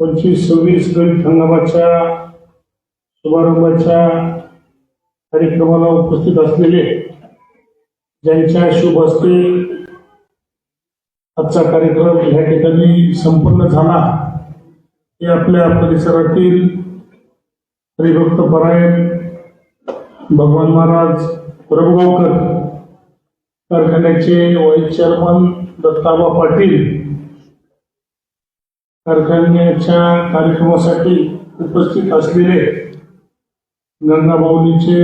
पंचवीस सव्वीस गणित हंगामाच्या शुभारंभाच्या कार्यक्रमाला उपस्थित असलेले ज्यांच्या शुभ हस्ते आजचा कार्यक्रम या ठिकाणी संपन्न झाला ते आपल्या परिसरातील हरिभक्त परायण भगवान महाराज प्रभुगावकर कारखान्याचे व्हाईस चेअरमन दत्ताबा पाटील कारखान्याच्या कार्यक्रमासाठी उपस्थित असलेले गंगाबाऊलीचे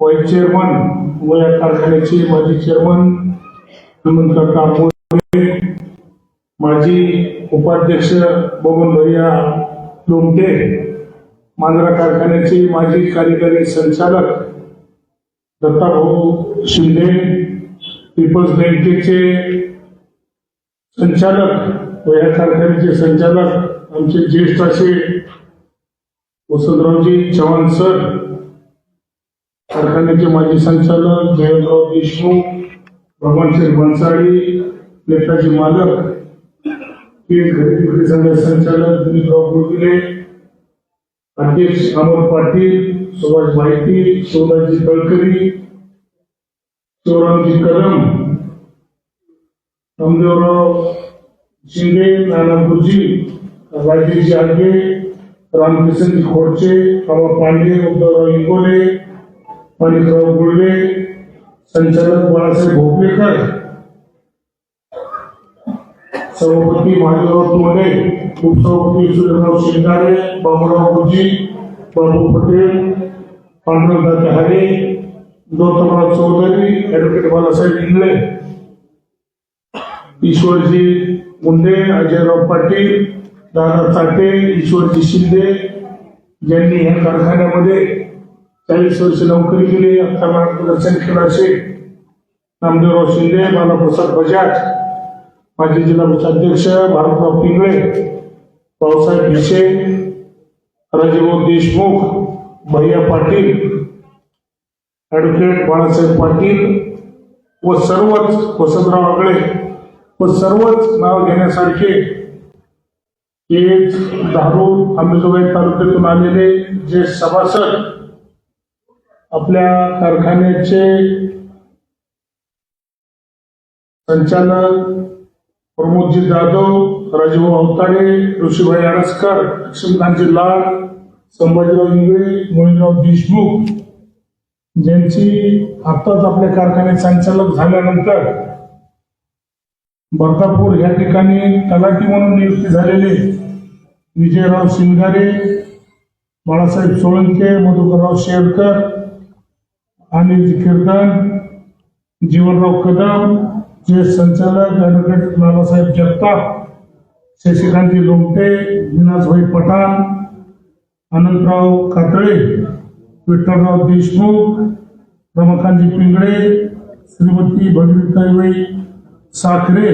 व्हाईस चेअरमन व या कारखान्याचे माजी चेअरमन हनुमंतकाका मोरे माजी उपाध्यक्ष बबन भैया लोमटे मांजरा कारखान्याचे माजी कार्यकारी संचालक दत्ताभाऊ शिंदे पीपल्स बँकेचे संचालक व या कारखान्याचे संचालक आमचे ज्येष्ठ असे वसंतरावजी चव्हाण सर कारखान्याचे माजी संचालक जयंतराव देशमुख भगवानशेर भन्साळी नेताजी मालक पीठ खरेदी विक्री संघाचे संचालक दिलीपराव गुळगुले अध्यक्ष अमोल पाटील सुभाष माहिती शिवराजी तळकरी शिवरामजी कदम रामदेवराव शिंदे नाना गुरुजी राजेशजी आगे रामकिशनजी खोडचे बाबा पांडे उद्धवराव इंगोले माणिकराव गुळवे संचालक बाळासाहेब भोपलेकर सभापती महादेवराव तोंडे उपसभापती सूर्यराव शिंगारे बाबूराव गुरुजी बाबू पटेल पांडुरंग दाते हरे गौतमराव चौधरी ऍडव्होकेट बालासाहेब इंगळे ईश्वरजी मुंडे अजयराव पाटील दादा ताटे ईश्वरजी शिंदे ज्यांनी या कारखान्यामध्ये चाळीस वर्ष नोकरी केली. आता मार्गदर्शन केलं असे नामदेवराव शिंदे बालाप्रसाद बजाज माजी जिल्हा अध्यक्ष भारतराव पिंगळे भाऊसाहेब भिसे राजीभाऊ देशमुख भैया पाटील ॲडव्होकेट बाळासाहेब पाटील व सर्वच वसंतराव आगळे व सर्वच नाव घेण्यासारखे हे धारूर अंबेजोगाई तालुक्यातून आलेले जे सभासद आपल्या कारखान्याचे संचालक प्रमोदजी जाधव राजभाऊ अवताडे ऋषीभाई आरसकर लक्ष्मीकांतजी लाड संभाजीराव इंगळे मोहिनराव देशमुख ज्यांची आत्ताच आपल्या कारखान्यात संचालक झाल्यानंतर बर्दापूर या ठिकाणी तलाठी म्हणून नियुक्ती झालेले विजयराव शिंगारे बाळासाहेब सोळंके मधुकरराव शेरकर अनिल कीर्तन जीवनराव कदम जे संचालक ॲडव्होकेट नानासाहेब जगताप शशिकांतजी लोमटे विनासभाई पठाण अनंतराव कातळे विठ्ठलराव देशमुख रमाकांतजी पिंगळे श्रीमती भगीरथाईबाई साखरे.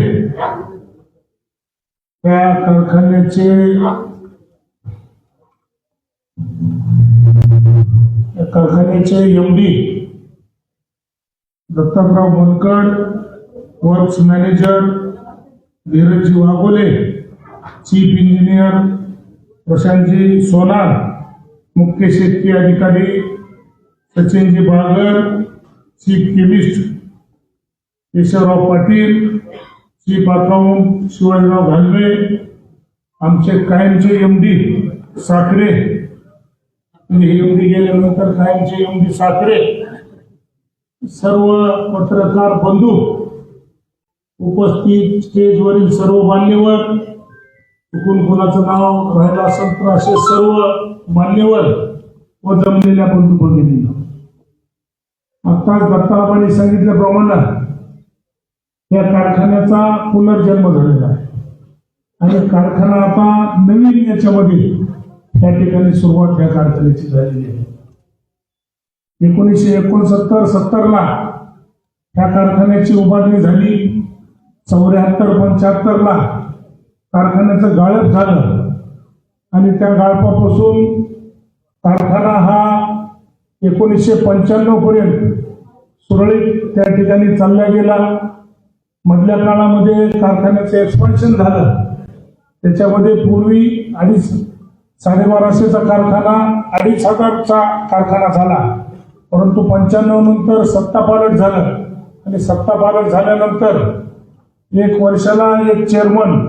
या कारखान्याचे कारखान्याचे M D Dattatrayrao Bankad works manager Dhirji Waghole chief engineer Prashantji Sonar मुख्य शेतकी अधिकारी सचिनजी बागर चीफ केमिस्ट केशवराव पाटील श्री बाकाऊन शिवाजीराव घालवे आमचे कायमचे एम डी साखरे. म्हणजे एम डी गेल्यानंतर कायमचे एम डी साखरे. सर्व पत्रकार बंधू उपस्थित स्टेजवरील सर्व मान्यवर चुकून कोणाचं नाव राहिलं असेल तर असे सर्व मान्यवर व जमलेल्या बंधू भगिनींना आत्ताच दत्ताबाईंनी सांगितल्याप्रमाणे या कारखान्याचा पुनर्जन्म झालेला आहे. आणि कारखाना आता नवीन याच्यामध्ये त्या ठिकाणी सुरुवात या कारखान्याची झालेली आहे. एकोणीसशे एकोणसत्तर सत्तरला या कारखान्याची उभारणी झाली. चौऱ्याहत्तर पंच्याहत्तरला कारखान्याचं गाळप झालं. आणि त्या गाळपापासून कारखाना हा एकोणीसशे पंच्याण्णव पर्यंत सुरळीत त्या ठिकाणी चालला गेला. मधल्या काळामध्ये कारखान्याचं एक्सपान्शन झालं. त्याच्यामध्ये पूर्वी अडीच साडेबाराशेचा कारखाना अडीच हजारचा कारखाना झाला. परंतु पंच्याण्णव नंतर सत्ता पालट झालं. आणि सत्ता पालट झाल्यानंतर एक वर्षाला एक चेअरमन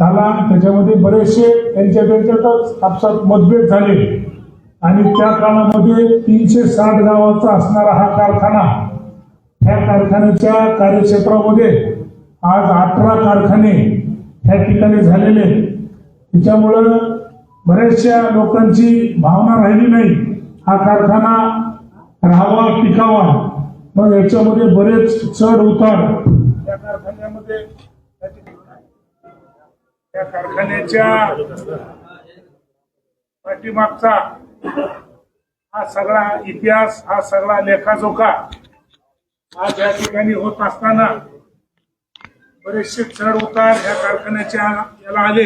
झाला त्याच्यामध्ये बरेचसे त्यांच्या त्यांच्यातच आपसात मतभेद झाले. आणि त्या काळामध्ये तीनशे साठ गावाचा असणारा हा कारखाना ह्या कारखान्याच्या कार्यक्षेत्रामध्ये आज अठरा कारखाने ह्या ठिकाणी झालेले त्याच्यामुळं बऱ्याचशा लोकांची भावना राहिली नाही. हा कारखाना राहावा टिकावा. मग याच्यामध्ये बरेच चढ उतार त्या कारखान्यामध्ये त्या कारखान्याच्या पाठीमागचा हा सगळा इतिहास हा सगळा लेखाजोखा आज या ठिकाणी होत असताना बरेचसे चढ उतार ह्या कारखान्याच्या याला आले.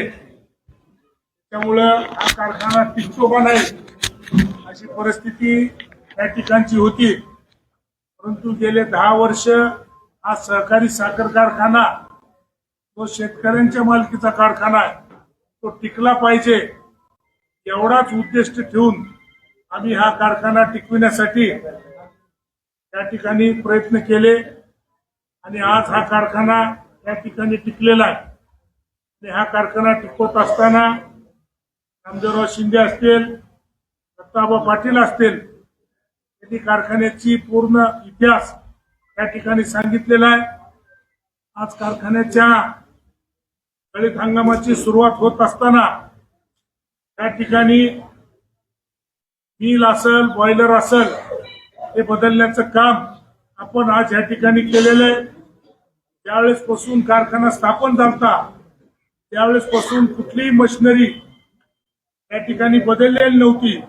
त्यामुळं हा कारखाना टिकतो नाही अशी परिस्थिती त्या ठिकाणची होती. परंतु गेले दहा वर्ष हा सहकारी साखर कारखाना तो शेतकऱ्यांच्या मालकीचा कारखाना आहे तो टिकला पाहिजे एवढाच उद्दिष्ट ठेवून आम्ही हा कारखाना टिकविण्यासाठी त्या ठिकाणी प्रयत्न केले आणि आज हा कारखाना या ठिकाणी टिकलेला आहे. आणि हा कारखाना टिकवत असताना रामदेवराव शिंदे असतील दत्ताबा पाटील असतील त्यांनी कारखान्याची पूर्ण इतिहास त्या ठिकाणी सांगितलेला आहे. आज कारखान्याच्या गळीत हंगामाची सुरुवात होत असताना त्या ठिकाणी मिल असल बॉयलर असल हे बदलण्याचं काम आपण आज या ठिकाणी केलेलं आहे. त्यावेळेस पासून कारखाना स्थापन झाला त्यावेळेस पासून कुठलीही मशिनरी या ठिकाणी बदललेली नव्हती.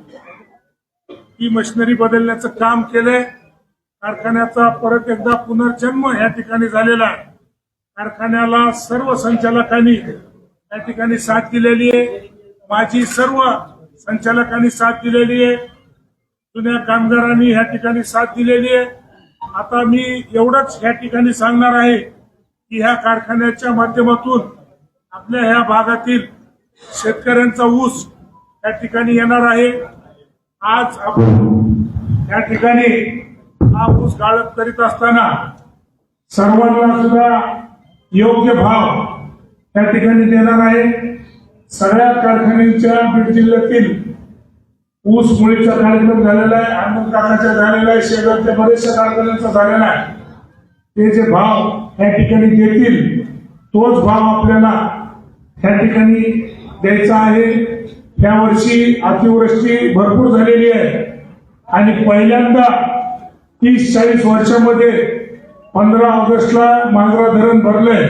ही मशिनरी बदलण्याचं काम केलंय. कारखान्याचा परत एकदा पुनर्जन्म या ठिकाणी झालेला आहे. कारखान्याला सर्व संचालकांनी या ठिकाणी साथ दिलेली आहे. माझी सर्व संचालकांनी साथ दिलेली आहे. जुन्या कामगारांनी या ठिकाणी साथ दिलेली आहे. आता मी एवढंच या ठिकाणी सांगणार आहे की ह्या कारखान्याच्या माध्यमातून आपल्या ह्या भागातील शेतकऱ्यांचा ऊस या ठिकाणी येणार आहे. आज आपण या ठिकाणी हा ऊस गाळप करीत असताना सर्वांना सुद्धा योग्य भाव त्या ठिकाणी देणार आहे. सगळ्या कारखान्यांच्या बीड जिल्ह्यातील ऊस मुळीचा कार्यक्रम झालेला आहे आनंद काकाचा झालेला आहे शेजारच्या बरेचशा कारखान्यांचा झालेला आहे. ते जे भाव या ठिकाणी देतील तोच भाव आपल्याला त्या ठिकाणी द्यायचा आहे. त्या वर्षी अतिवृष्टी भरपूर झालेली आहे. आणि पहिल्यांदा तीस चाळीस वर्षामध्ये पंधरा ऑगस्टला मांजरा धरण भरलंय.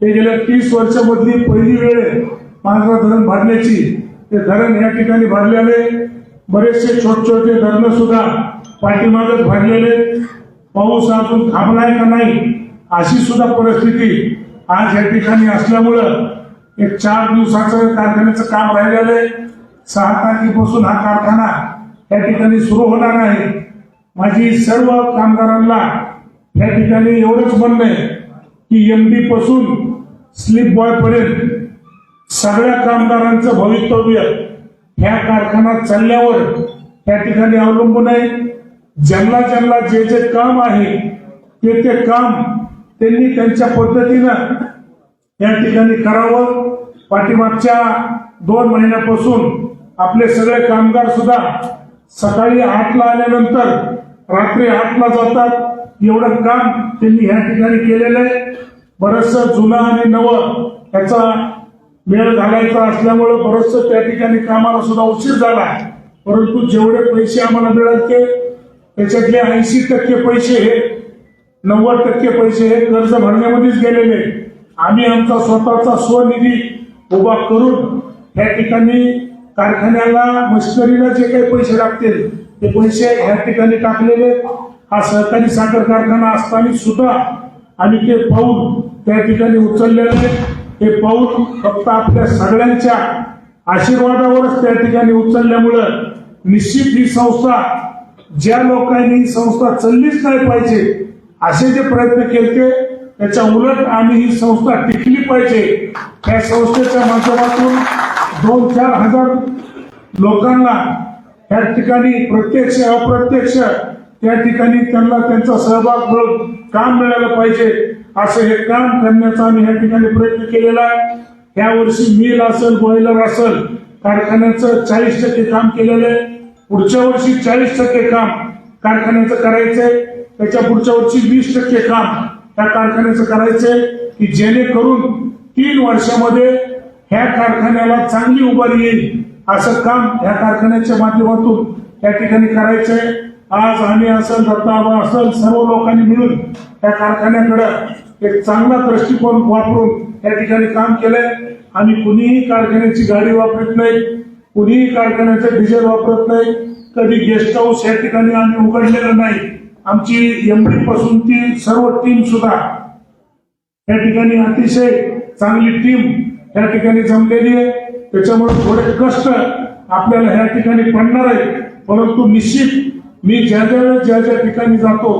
ते गेल्या तीस वर्षामधली पहिली वेळ मांजरा धरण भरण्याची. ते धरण या ठिकाणी भरलेले बरेचसे छोटे छोटे धरण सुद्धा पाठीमागच भरलेले पाऊस अजून थांबलाय का नाही अशी सुद्धा परिस्थिती आज या ठिकाणी असल्यामुळं एक चार दिवसाचं कारखान्याचं काम राहिलेलं आहे. सहा तारखेपासून हा कारखाना या ठिकाणी सुरू होणार आहे. माझी सर्व कामगारांना या ठिकाणी एवढंच म्हणणं आहे की एमडी पासून स्लिप बॉय पर्यंत सगळ्या कामगारांचं भवितव्य ह्या कारखाना चालल्यावर त्या ठिकाणी अवलंबून आहे. ज्यांना ज्यांना जे जे काम आहे ते ते काम त्यांनी त्यांच्या पद्धतीनं या ठिकाणी करावं. पाठीमागच्या दोन महिन्यापासून आपले सगळे कामगार सुद्धा सकाळी आठला आल्यानंतर रात्री आठला जातात. एवढं काम त्यांनी या ठिकाणी केलेलं आहे. बरचसं जुनं आणि नवं याचा मेळ घालायचा असल्यामुळं बरंचसं त्या ठिकाणी कामाला सुद्धा उशीर झाला परंतु जेवढे पैसे आम्हाला मिळाले त्याच्यातले ऐंशी टक्के पैसे हे नव्वद टक्के पैसे हे कर्ज भरण्यामध्येच गेलेले आम्ही आमचा स्वतःचा स्वनिधी उभा करून या ठिकाणी कारखान्याला मशिनरीला जे काही पैसे लागतील ते पैसे या ठिकाणी टाकलेले हा सहकारी साखर कारखाना असताना सुद्धा आम्ही ते पाऊल त्या ठिकाणी उचललेले हे पाऊल फक्त आपल्या सगळ्यांच्या आशीर्वादावरच त्या ठिकाणी उचलल्यामुळं निश्चित ही संस्था ज्या लोकांनी ही संस्था चाललीच नाही पाहिजे असे जे प्रयत्न केले त्याच्या उलट आम्ही ही संस्था टिकली पाहिजे. त्या संस्थेच्या माध्यमातून दोन चार हजार लोकांना त्या ठिकाणी प्रत्यक्ष अप्रत्यक्ष त्या ठिकाणी त्यांना त्यांचा सहभाग मिळून काम मिळालं पाहिजे. असं हे काम करण्याचा आम्ही या ठिकाणी प्रयत्न केलेला आहे. या वर्षी मिल असेल बॉयलर असेल कारखान्याचं चाळीस टक्के काम केलेलं आहे. पुढच्या वर्षी चाळीस टक्के काम कारखान्याचं करायचंय त्याच्या पुढच्या वर्षी वीस टक्के काम त्या कारखान्याचं करायचंय की जेणेकरून तीन वर्षामध्ये ह्या कारखान्याला चांगली उभारी येईल असं काम ह्या कारखान्याच्या माध्यमातून त्या ठिकाणी करायचंय आज आम्ही असेल रत्नाबा असेल सर्व लोकांनी मिळून त्या कारखान्याकडे एक चांगला दृष्टिकोन वापरून या ठिकाणी काम केलंय. आम्ही कुणीही कारखान्याची गाडी वापरत नाही कुणीही कारखान्याचं डिझेल वापरत नाही कधी गेस्ट हाऊस या ठिकाणी आम्ही उघडलेलं नाही. आमची एमडी पासून ती सर्व टीम सुद्धा या ठिकाणी अतिशय चांगली टीम या ठिकाणी जमलेली आहे. त्याच्यामुळे थोडे कष्ट आपल्याला ह्या ठिकाणी पडणार आहे परंतु निश्चित मी ज्या ज्या ज्या ज्या ठिकाणी जातो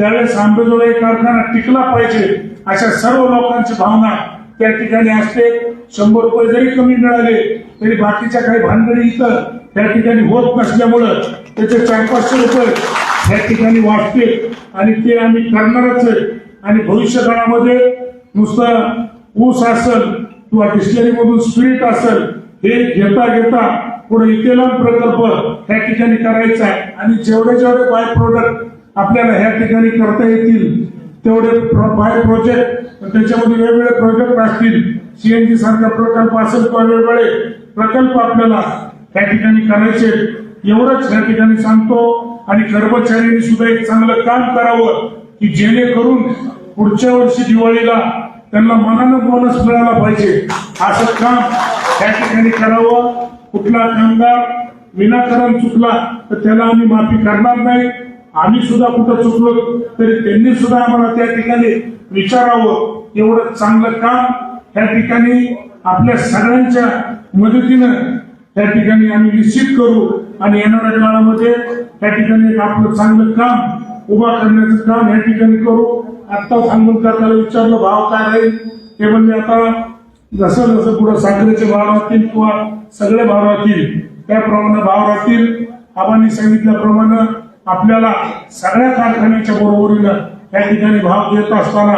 त्यावेळेस आंबेजोगाई कारखाना टिकला पाहिजे अशा सर्व लोकांची भावना त्या ठिकाणी असते. शंभर रुपये जरी कमी मिळाले तरी बाकीच्या काही भानगडी इथं त्या ठिकाणी होत नसल्यामुळं त्याचे चार पाचशे रुपये या ठिकाणी वाटते आणि ते आम्ही करणारच आहे. आणि भविष्य काळामध्ये नुसतं ऊस असल किंवा डिस्टरी मधून स्पिरिट असेल हे घेता घेता पुढे इथेलॉन प्रकल्प त्या ठिकाणी करायचा आहे. आणि जेवढे जेवढे बाय प्रोडक्ट आपल्याला ह्या ठिकाणी करता येतील तेवढे बाय प्रोजेक्ट त्याच्यामध्ये वेगवेगळे प्रोजेक्ट असतील. सीएनजी सारखा प्रकल्प असेल किंवा वेगवेगळे प्रकल्प आपल्याला त्या ठिकाणी करायचे एवढंच या ठिकाणी सांगतो आणि कर्मचाऱ्यांनी सुद्धा एक चांगलं काम करावं की जेणेकरून पुढच्या वर्षी दिवाळीला त्यांना मनानं बोनस मिळाला पाहिजे. असं काम त्या ठिकाणी करावं. कुठला कामगार विनाकारण चुकला तर त्याला आम्ही माफी करणार नाही. आम्ही सुद्धा कुठं चुकलो तरी त्यांनी सुद्धा आम्हाला त्या ठिकाणी विचारावं. एवढं चांगलं काम त्या ठिकाणी आपल्या सगळ्यांच्या मदतीनं त्या ठिकाणी आम्ही निश्चित करू. आणि येणाऱ्या काळामध्ये त्या ठिकाणी आपलं चांगलं काम उभा करण्याचं काम या ठिकाणी करू. आत्ता सांगून का त्याला विचारलं भाव काय राहील? ते म्हणजे आता जसं जसं पुढे साखरेचे भाव राहतील किंवा सगळे भाव राहतील त्याप्रमाणे भाव राहतील. आबांनी सांगितल्याप्रमाणे आपल्याला सगळ्या कारखान्याच्या बरोबरीनं या ठिकाणी भाव देत असताना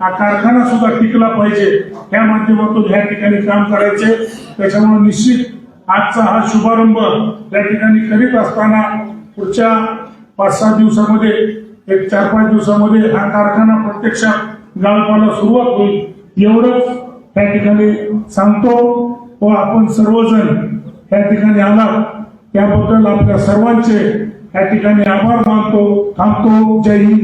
हा कारखाना सुद्धा टिकला पाहिजे. या माध्यमातून या ठिकाणी काम करायचे. त्याच्यामुळे निश्चित आजचा हा शुभारंभ या ठिकाणी करीत असताना पुढच्या पाच सहा दिवसामध्ये एक चार पाच दिवसामध्ये हा कारखाना प्रत्यक्षात गाळपाला सुरुवात होईल. एवढंच त्या ठिकाणी सांगतो व आपण सर्वजण या ठिकाणी आला त्याबद्दल आपल्या सर्वांचे या ठिकाणी आभार मानतो थांबतो. जय हिंद.